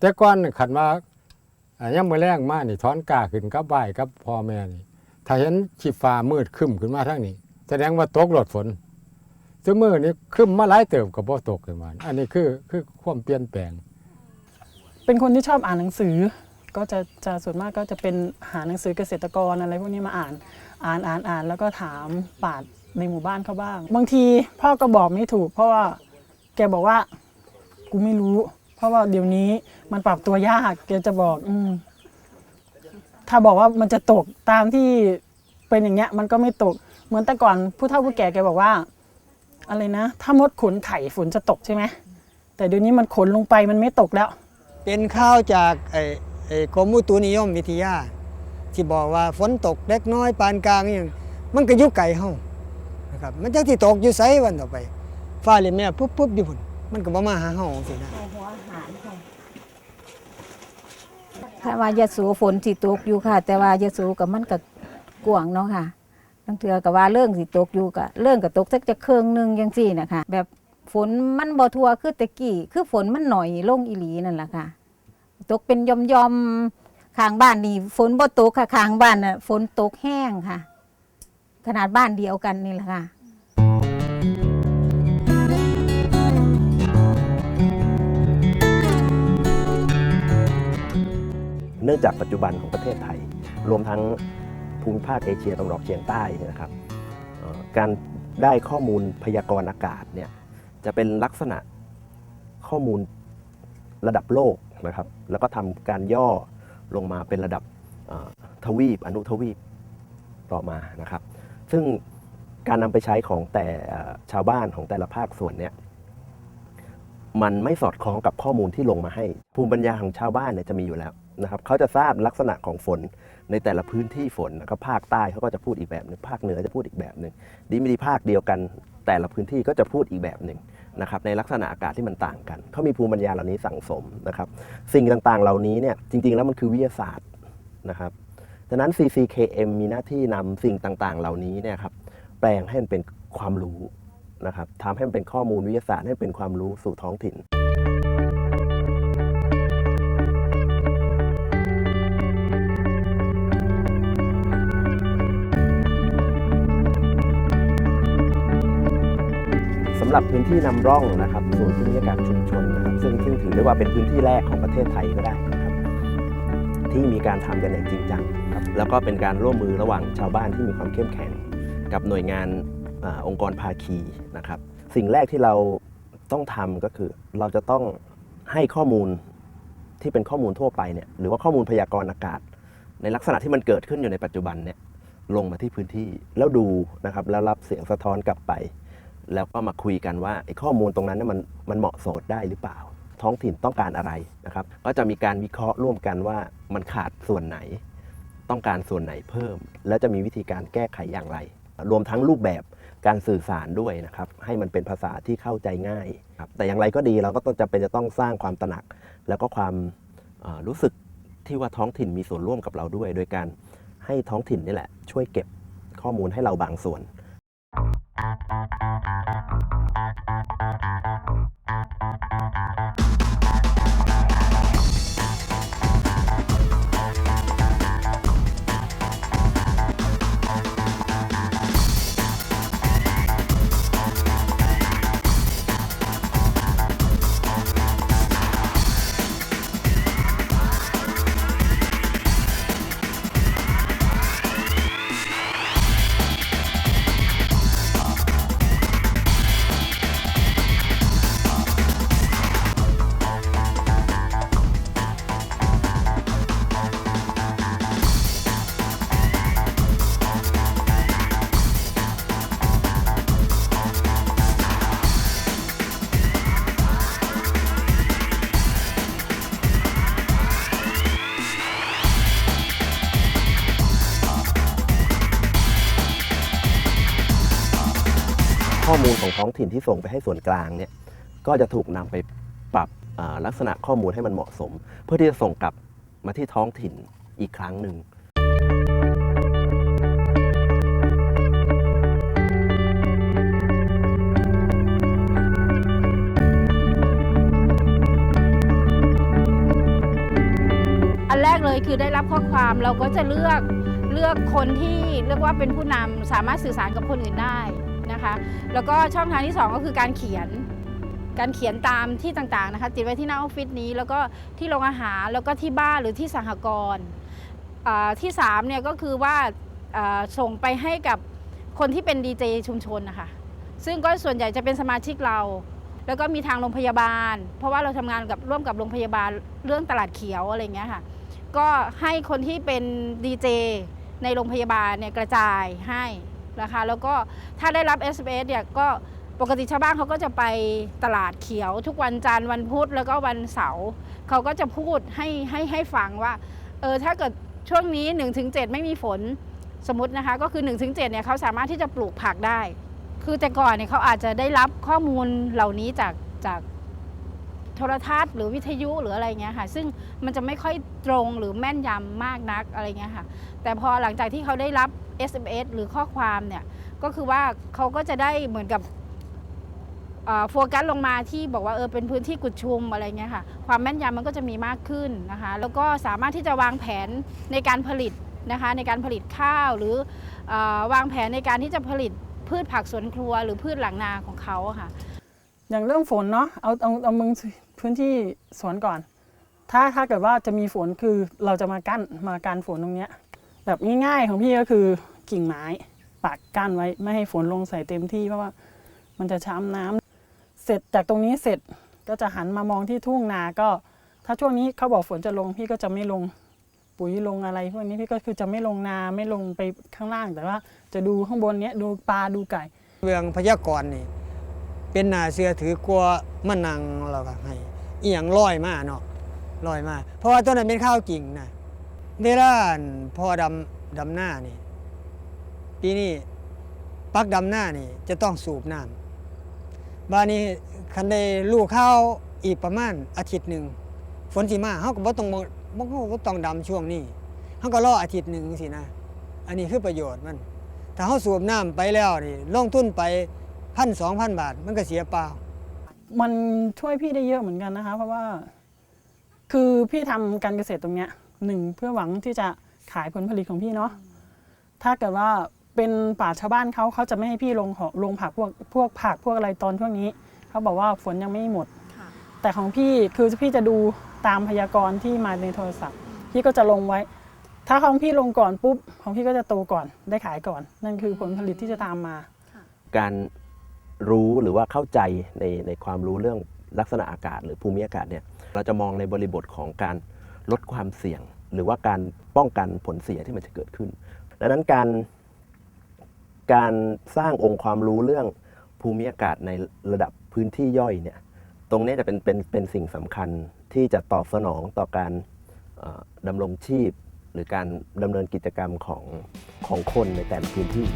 แต่ก่อนนี่คันว่าอ่ายังมื้อแรงมานี่ถอนกาขึ้นกับใบกับพ่อแม่นี่ ถ้าเห็นขีฟ้ามืดครึ้มขึ้นมาทางนี้ แสดงว่าตกรดฝนซึ่งมือนี้ครึ้มมาหลายเติบก็บ่ตกขึ้นมาอันนี้คือคือความเปลี่ยนแปลง เป็นคนที่ชอบอ่านหนังสือ ก็จะจะส่วนมากก็จะเป็นหาหนังสือเกษตรกรอะไรพวกนี้มาอ่านอ่านอ่านอ่านแล้วก็ถามปราดในหมู่บ้านเขาบ้าง บางทีพ่อก็บอกไม่ถูก เพราะว่าแกบอกว่ากูไม่รู้ เพราะว่าเดี๋ยวนี้มันปรับตัวยากแกจะบอก อืมถ้าบอกว่ามันจะตกตามที่เป็นอย่างเงี้ย มันก็ไม่ตก เหมือนแต่ก่อนผู้เฒ่าผู้แก่แกบอกว่า อะไรนะ ถ้ามดขนไข่ฝนจะตกใช่ไหมแต่เดี๋ยวนี้มันขนลงไปมันไม่ตกแล้ว เป็นข้าวจากไอ้ไอ้กรมอุตุนิยมวิทยา ที่บอกว่าฝนตกเล็กน้อยปานกลางอย่างมันก็ยู่ไกลเฮานะครับมันจักที่ตกอยู่ไสวันต่อไปฟ้าเลยแม่ปุ๊บปุ๊บอยู่พุ่น มันก็บ่มาหาเฮาสินะค่ะว่ายะโสฝนสิตกอยู่ค่ะ แต่ว่ายะโสกับมันกับกวางเนาะค่ะตั้งเถือกับว่าเรื่องสิตกอยู่กับเรื่องกับตกสักจะเครื่องหนึงยังสี่นะคะแบบฝนมันบ่ทั่วคือแตะกี้คือฝนมันหน่อยลงอีหลีนั่นแหละค่ะ ตกเป็นยอมยอมๆข้างบ้านนี่ฝนบ่ตกค่ะข้างบ้านน่ะฝนตกแห้งค่ะ ขนาดบ้านเดียวกันนี่แหละค่ะ นื่องจากปัจจุบันของประเทศไทย รวมทั้งภูมิภาคเอเชียตะวันออกเฉียงใต้นะครับการได้ข้อมูลพยากรณ์อากาศเนี่ยจะเป็นลักษณะข้อมูลระดับโลกนะครับ แล้วก็ทำการย่อลงมาเป็นระดับทวีปอนุทวีปต่อมานะครับ ซึ่งการนำไปใช้ของแต่ชาวบ้านของแต่ละภาคส่วนเนี่ยมันไม่สอดคล้องกับข้อมูลที่ลงมาให้ ภูมิปัญญาของชาวบ้านเนี่ยจะมีอยู่แล้ว นะครับเขาจะทราบลักษณะของฝนในแต่ละพื้นที่ฝนนะครับภาคใต้เขาก็จะพูดอีกแบบหนึ่งภาคเหนือจะพูดอีกแบบหนึ่งดีไม่ดีภาคเดียวกัน แต่ละพื้นที่ก็จะพูดอีกแบบหนึ่งนะครับในลักษณะอากาศที่มันต่างกันเขามีภูมิปัญญาเหล่านี้สั่งสมนะครับสิ่งต่างๆเหล่านี้เนี่ยจริง ๆ แล้วมันคือวิทยาศาสตร์นะครับดังนั้น CCKM มีหน้าที่นำสิ่งต่างๆ เหล่านี้เนี่ยครับแปลงให้มันเป็นความรู้นะครับทำให้มันเป็นข้อมูลวิทยาศาสตร์ให้เป็นความรู้สู่ท้องถิ่น รับพื้นที่นำร่องนะครับศูนย์พื้นที่กาศชุมชนนะครับซึ่งซึ่งถือได้ว่าเป็นพื้นที่แรกของประเทศไทยก็ได้นะครับที่มีการทำกันอย่างจริงจังครับแล้วก็เป็นการร่วมมือระหว่างชาวบ้านที่มีความเข้มแข็ง กับหน่วยงานอองค์กรภาคีนะครับ สิ่งแรกที่เราต้องทำก็คือ เราจะต้องให้ข้อมูลที่เป็นข้อมูลทั่วไปเนี่ยหรือว่าข้อมูลพยากรณ์อากาศ ในลักษณะที่มันเกิดขึ้นอยู่ในปัจจุบันเนี่ยลงมาที่พื้นที่แล้วดูนะครับแล้วรับเสียงสะท้อนกลับไป แล้วก็มาคุยกันว่าไอ้ข้อมูลตรงนั้นเนี่ยมันมันเหมาะสมได้หรือเปล่า ท้องถิ่นต้องการอะไรนะครับ ก็จะมีการวิเคราะห์ร่วมกันว่ามันขาดส่วนไหน ต้องการส่วนไหนเพิ่ม และจะมีวิธีการแก้ไขอย่างไร รวมทั้งรูปแบบการสื่อสารด้วยนะครับ ให้มันเป็นภาษาที่เข้าใจง่ายครับแต่อย่างไรก็ดีเราก็ต้องจำเป็นจะต้องสร้างความตระหนัก แล้วก็ความรู้สึกที่ว่าท้องถิ่นมีส่วนร่วมกับเราด้วย โดยการให้ท้องถิ่นนี่แหละ ช่วยเก็บข้อมูลให้เราบางส่วน มูลของท้องถิ่นที่ส่งไปให้ส่วนกลางเนี่ยก็จะถูกนำไปปรับลักษณะข้อมูลให้มันเหมาะสม เพื่อที่จะส่งกลับมาที่ท้องถิ่นอีกครั้งหนึ่งอันแรกเลยคือได้รับข้อความเราก็จะเลือกเลือกคนที่เรียกว่าเป็นผู้นำสามารถสื่อสารกับคนอื่นได้ นะคะ แล้วก็ช่องทางที่ 2 ก็คือการเขียน การเขียนตามที่ต่างๆนะคะติดไว้ที่หน้าออฟฟิศนี้แล้วก็ที่โรงอาหารแล้วก็ที่บ้านหรือที่สหกรณ์อ่าที่3เนี่ยก็คือว่าอ่าส่งไปให้กับคนที่เป็นดีเจชุมชนนะคะซึ่งก็ส่วนใหญ่จะเป็นสมาชิกเรา แล้วก็มีทางโรงพยาบาล เพราะว่าเราทำงานกับร่วมกับโรงพยาบาลเรื่องตลาดเขียวอะไรอย่างเงี้ยค่ะก็ให้คนที่เป็นดีเจในโรงพยาบาลเนี่ยกระจายให้ นะคะ แล้วก็ถ้าได้รับ SMS เนี่ยก็ปกติชาวบ้านเขาก็จะไปตลาดเขียวทุกวันจันทร์วันพุธแล้วก็วันเสาร์เขาก็จะพูดให้ให้ให้ฟังว่าเออถ้าเกิดช่วงนี้ 1-7 ไม่มีฝนสมมตินะคะก็คือ 1-7เนี่ยเขาสามารถที่จะปลูกผักได้ คือแต่ก่อนเนี่ยเขาอาจจะได้รับข้อมูลเหล่านี้จากจากโทรทัศน์หรือวิทยุหรืออะไรเงี้ยค่ะ ซึ่งมันจะไม่ค่อยตรงหรือแม่นยำมากนักอะไรเงี้ยค่ะ แต่พอหลังจากที่เขาได้รับ SMS หรือข้อความเนี่ยก็คือว่าเขาก็จะได้เหมือนกับโฟกัสลงมาที่บอกว่าเออเป็นพื้นที่กุดชุมอะไรเงี้ยค่ะ ความแม่นยำมันก็จะมีมากขึ้นนะคะ แล้วก็สามารถที่จะวางแผนในการผลิตนะคะในการผลิตข้าวหรืออวางแผนในการที่จะผลิตพืชผักสวนครัว หรือพืชหลังนาของเขาค่ะ อย่างเรื่องฝนเนาะเอาเอาเอามึงพื้นที่สวนก่อน ถ้าถ้าเกิดว่าจะมีฝนคือเราจะมากั้นมาการฝนตรงเนี้ย แบบง่ายๆของพี่ก็คือกิ่งไม้ปักกั้นไว้ไม่ให้ฝนลงใส่เต็มที่เพราะว่ามันจะช้ำน้ำเสร็จจากตรงนี้เสร็จก็จะหันมามองที่ทุ่งนาก็ ถ้าช่วงนี้เขาบอกฝนจะลงพี่ก็จะไม่ลงปุ๋ยลงอะไรพวกนี้พี่ก็คือจะไม่ลงนาไม่ลงไปข้างล่างแต่ว่า จะดูข้างบนเนี้ยดูปลาดูไก่เมืองพยากรณ์นี่ เป็นหนาเสือถือกลัวมะนังเราก็ให้อียงลอยมาเนาะลอยมา เพราะว่าต้นนั้นเป็นข้าวกิ่งนะ เวลาอั่อดำดำหน้านี่ ปีนี้ปักดำหน้านี่จะต้องสูบน้ำบ้านนี้คันได้ลูกข้าวอีกประมาณอาทิตย์หนึ่งฝนสิมาเฮาก็บ่ต้องบ่เฮาบ่ต้องดำช่วงนี้เฮาก็รออาทิตย์หนึ่งสินะ อันนี้คือประโยชน์มันถ้าเขาสูบน้ำไปแล้วนี่ลงทุนไปพันสองพันบาท มันก็เสียเปล่า มันช่วยพี่ได้เยอะเหมือนกันนะคะ เพราะว่า คือพี่ทำการเกษตรตรงเนี้ย หนึ่งเพื่อหวังที่จะขายผลผลิตของพี่เนาะถ้าเกิดว่าเป็นป่าชาวบ้านเขาเขาจะไม่ให้พี่ลงหอลงผักพวกพวกผักพวกอะไรตอนช่วงนี้ เขาบอกว่าฝนยังไม่หมด แต่ของพี่คือพี่จะดูตามพยากรณ์ที่มาในโทรศัพท์ พี่ก็จะลงไว้ ถ้าของพี่ลงก่อนปุ๊บของพี่ก็จะโตก่อนได้ขายก่อน นั่นคือผลผลิตที่จะตามมา การรู้หรือว่าเข้าใจในในความรู้เรื่องลักษณะอากาศหรือภูมิอากาศเนี่ยเราจะมองในบริบทของการ ลดความเสี่ยง หรือว่าการป้องกันผลเสียที่มันจะเกิดขึ้น ดังนั้นการการสร้างองค์ความรู้เรื่องภูมิอากาศในระดับพื้นที่ย่อยเนี่ยตรงนี้จะเป็นเป็นเป็นสิ่งสำคัญที่จะตอบสนองต่อการดำรงชีพ หรือการดำเนินกิจกรรมของของคนในแต่ละพื้นที่